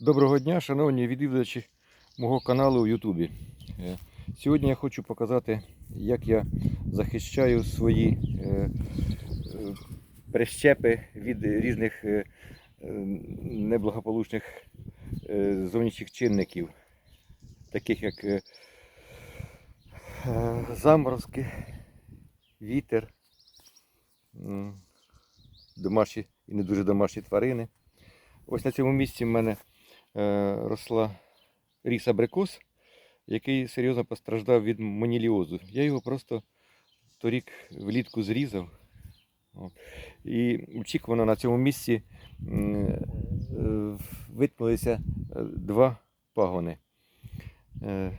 Доброго дня, шановні відвідувачі мого каналу у Ютубі. Е, Сьогодні я хочу показати, як я захищаю свої е, е, прищепи від різних неблагополучних зовнішніх чинників, таких як заморозки, вітер, домашні і не дуже домашні тварини. Ось на цьому місці в мене росла ріс абрикос, який серйозно постраждав від моніліозу. Я його просто торік влітку зрізав. І очікувано на цьому місці е, виткнулися е, два пагони. Е,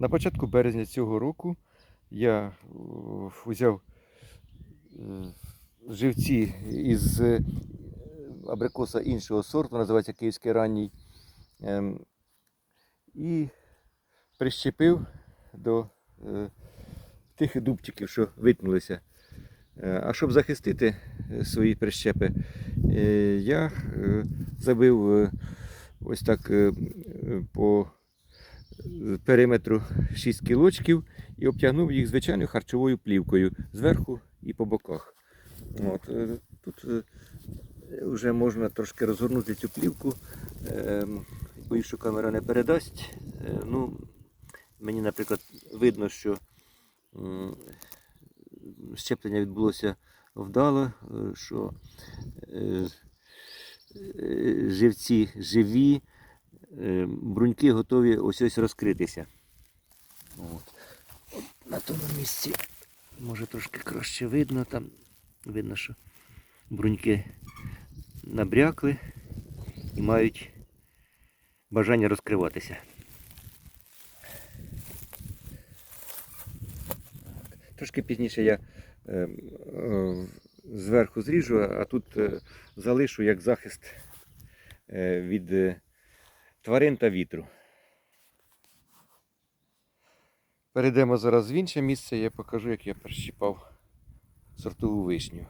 На початку березня цього року я е, взяв е, живці із е, абрикоса іншого сорту, називається київський ранній. Ем, і прищепив до е, тих дубчиків, що витнулися. Е, а щоб захистити е, свої прищепи, я забив ось так по периметру 6 кілочків і обтягнув їх звичайною харчовою плівкою зверху і по боках. От, тут вже можна трошки розгорнути цю плівку. Боюсь, що камера не передасть. Е, Ну, мені, наприклад, видно, що щеплення відбулося вдало, е, що е, живці живі, бруньки готові ось ось розкритися. От. От на тому місці може трошки краще видно, там видно, що бруньки набрякли і мають бажання розкриватися. Трошки пізніше я е, е, зверху зріжу, а тут е, залишу як захист е, від е, тварин та вітру. Перейдемо зараз в інше місце, я покажу, як я прищіпав сортову вишню.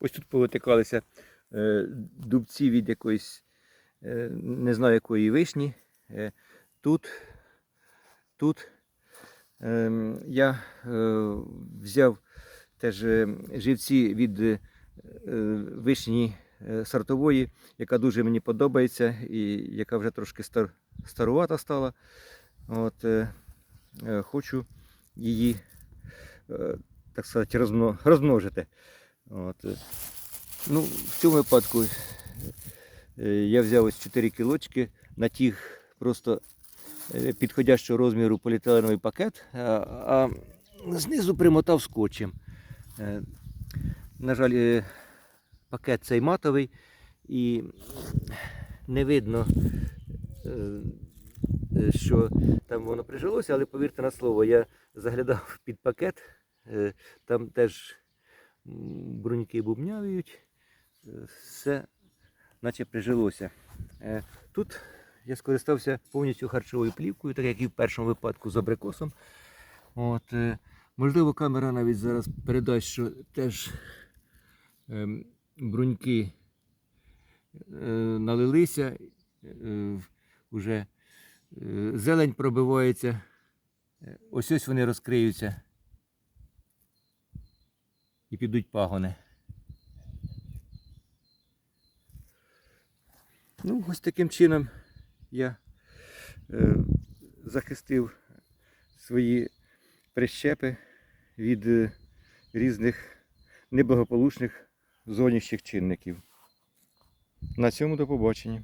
Ось тут повитикалися е, дубці від якоїсь, не знаю якої вишні. Е, тут, тут е, я е, взяв теж е, живці від е, вишні е, сортової, яка дуже мені подобається і яка вже трошки стар, старувата стала. От, е, е, хочу її, е, так сказати, розмно- розмножити. От. е. Ну, в цьому випадку е, я взяв ось 4 кілочки, натяг просто е, підходящого розміру поліетиленовий пакет, а, знизу примотав скотчем. Е, На жаль, е, пакет цей матовий і не видно, е, е, що там воно прижилося, але повірте на слово, я заглядав під пакет, е, там теж бруньки бубнявіють, е, все наче прижилося. Е, Тут я скористався повністю харчовою плівкою, так як і в першому випадку з абрикосом. От, е, можливо, камера навіть зараз передасть, що теж ем, бруньки е, налилися, вже зелень пробивається. Ось ось вони розкриються і підуть пагони. Ну, ось таким чином я е, захистив свої прищепи від е, різних неблагополучних зовнішніх чинників. На цьому до побачення.